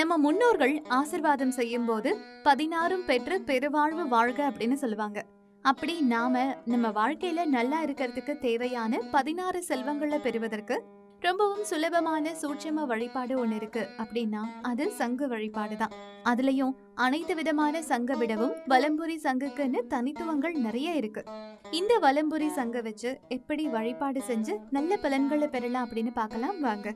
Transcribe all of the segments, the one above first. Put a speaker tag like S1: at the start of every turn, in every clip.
S1: நம்ம முன்னோர்கள் ஆசிர்வாதம் செய்யும் போது பதினாறும் பெற்று பெருவாழ்வு வாழ்க அப்படின்னு சொல்லுவாங்க. அப்படி நாம நம்ம வாழ்க்கையில நல்லா இருக்கிறதுக்கு தேவையான பதினாறு செல்வங்களை பெறுவதற்கு ரொம்பவும் சுலபமான சூட்சம வழிபாடு ஒண்ணு இருக்கு. அப்படின்னா அது சங்கு வழிபாடு தான். அதுலயும் அனைத்து விதமான சங்க விடவும் வலம்புரி சங்குக்குன்னு தனித்துவங்கள் நிறைய இருக்கு. இந்த வலம்புரி சங்க வச்சு எப்படி வழிபாடு செஞ்சு நல்ல பலன்களை பெறலாம் அப்படின்னு பார்க்கலாம் வாங்க.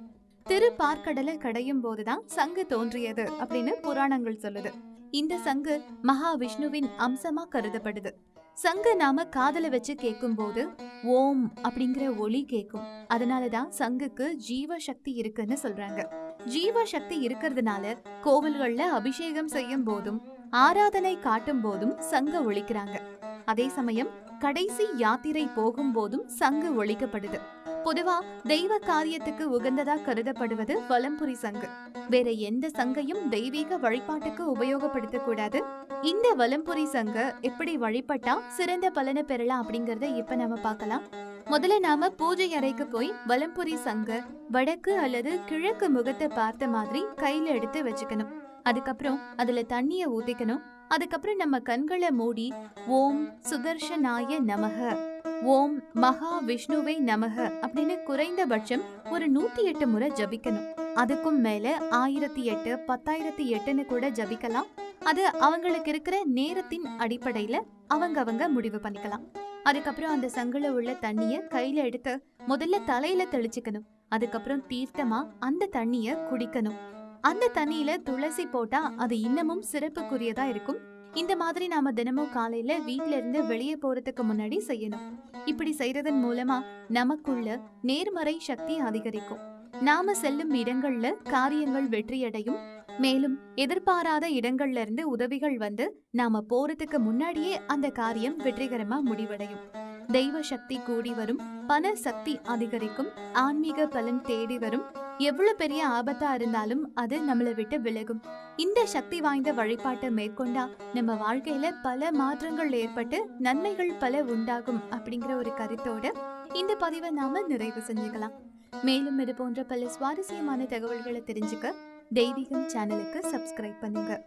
S1: திரு பார்க்கடலை கடையும் போதுதான் சங்கு தோன்றியது அப்படின்னு புராணங்கள் சொல்லுது. இந்த சங்கு மகாவிஷ்ணுவின் அம்சமா கருதப்படுது. சங்கு நாம காதல வச்சு கேட்கும் போது ஓம் அப்படிங்கிற ஒளி கேட்கும் அதனாலதான் சங்குக்கு ஜீவ சக்தி இருக்குன்னு சொல்றாங்க. ஜீவ சக்தி இருக்கிறதுனால கோவில்கள்ல அபிஷேகம் செய்யும் போதும் ஆராதனை காட்டும் போதும் சங்க ஒழிக்கிறாங்க அதே சமயம் கடைசி யாத்திரை போகும் போதும் சங்கு ஒழிக்கப்படுது பொதுவா தெய்வ காரியத்துக்கு உகந்ததா கருதப்படுவது வலம்புரி சங்கு. வேற எந்த சங்கையும் தெய்வீக வழிபாட்டுக்கு உபயோகப்படுத்த கூடாது. இந்த வலம்புரி சங்கு எப்படி வழிபட்டா சிறந்த பலனை பெறலாம் அப்படிங்கறத இப்ப நாம பார்க்கலாம். முதல்ல நாம பூஜை அறைக்கு போய் வலம்புரி சங்க வடக்கு அல்லது கிழக்கு முகத்தை பார்த்த மாதிரி கையில எடுத்து வச்சுக்கணும். அதுக்கப்புறம் அதுல தண்ணிய ஊத்திக்கணும். அதுக்கப்புறம் நம்ம கண்களை மூடி ஓம் சுதர்ஷனாய நமக ஓம் மகா விஷ்ணுவை நமக அப்படின்னு குறைந்தபட்சம் ஒரு நூத்தி எட்டு முறை ஜபிக்கணும். அதுக்கும் மேல ஆயிரத்தி எட்டு பத்தாயிரத்தி எட்டுன்னு கூட ஜபிக்கலாம். அது அவங்களுக்கு இருக்கிற நேரத்தின் அடிப்படையில அவங்க அவங்க முடிவு பண்ணிக்கலாம். அதுக்கப்புறம் அந்த சங்குல உள்ள தண்ணிய கையில எடுத்து முதல்ல தலையில தெளிச்சுக்கணும். அதுக்கப்புறம் தீர்த்தமா அந்த தண்ணிய குடிக்கணும். அந்த தண்ணியில துளசி போட்டா அது இன்னமும் சிறப்புக்குரியதா இருக்கும். இந்த மாதிரி நாம தினமும் காலையில வீட்ல இருந்து வெளியே போறதுக்கு முன்னாடி செய்யணும். இப்படி செய்யறதன் மூலமா நமக்குள்ள நேர்மறை சக்தி அதிகரிக்கும். நாம செல்லும் இடங்கள்ல காரியங்கள் வெற்றியடையும். மேலும் எதிர்பாராத இடங்கள்ல இருந்து உதவிகள் வந்து நாம போறதுக்கு முன்னாடியே அந்த காரியம் வெற்றிகரமா முடிவடையும். தெய்வ சக்தி கூடி வரும் பண சக்தி அதிகரிக்கும் ஆன்மீக பலன் தேடி வரும் எவ்வளவு பெரிய ஆபத்தா இருந்தாலும் அது நம்மளை விட்டு விலகும். இந்த சக்தி வாய்ந்த வழிபாட்டை மேற்கொண்டா நம்ம வாழ்க்கையில பல மாற்றங்கள் ஏற்பட்டு நன்மைகள் பல உண்டாகும் அப்படிங்கிற ஒரு கருத்தோட இந்த பதிவை நாம நிறைவு செஞ்சுக்கலாம். மேலும் இது போன்ற பல சுவாரஸ்யமான தகவல்களை தெரிஞ்சுக்க தெய்வீகம் சேனலுக்கு சப்ஸ்கிரைப் பண்ணுங்க.